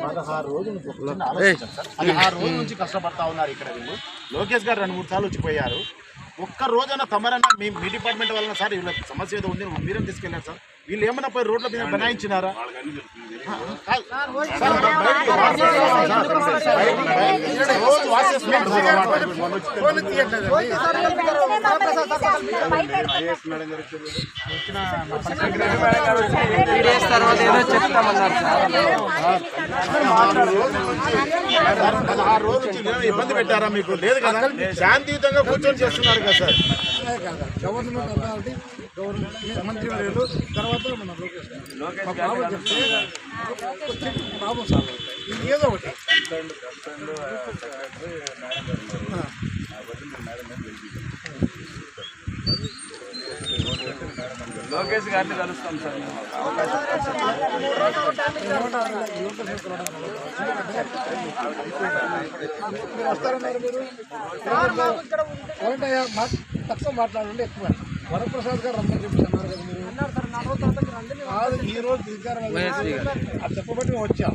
పదహారు రోజుల రోజుల నుంచి కష్టపడతా ఉన్నారు ఇక్కడ వీళ్ళు లోకేష్ గారు రెండు మూడు సార్లు వచ్చిపోయారు ఒక్క రోజైనా తమరన్నా మీ మీ డిపార్ట్మెంట్ వలన సార్ వీళ్ళ సమస్య ఏదో ఉంది మీరేం తీసుకెళ్ళారు సార్ వీళ్ళు ఏమన్నా పోయి రోడ్ల మీద బనాయించినారా? తర్వాత ఏదో చెప్తామన్నారు సార్ సార్, పదహారు రోజుల నుంచి ఇబ్బంది పెట్టారా మీకు లేదు కదా శాంతియుతంగా కూర్చొని చేస్తున్నారు కదా సార్ గవర్నమెంట్ అథారిటీ గవర్నమెంట్ మంత్రి లేదు తర్వాత మన లోకేష్ గారు. ప్రాబ్లం చెప్తే ప్రాబ్లం సాల్వ్ అవుతాయి ఏదో ఒకటి. లోకేష్ గారిని కలుస్తాం సార్. తక్కువ మాట్లాడండి ఎక్కువ. వరప్రసాద్ గారు రమ్మని చెప్పి అన్నారు కదా మీరు. కాదు ఈ రోజు దిగారు అది చెప్పబట్టి మేము వచ్చాం.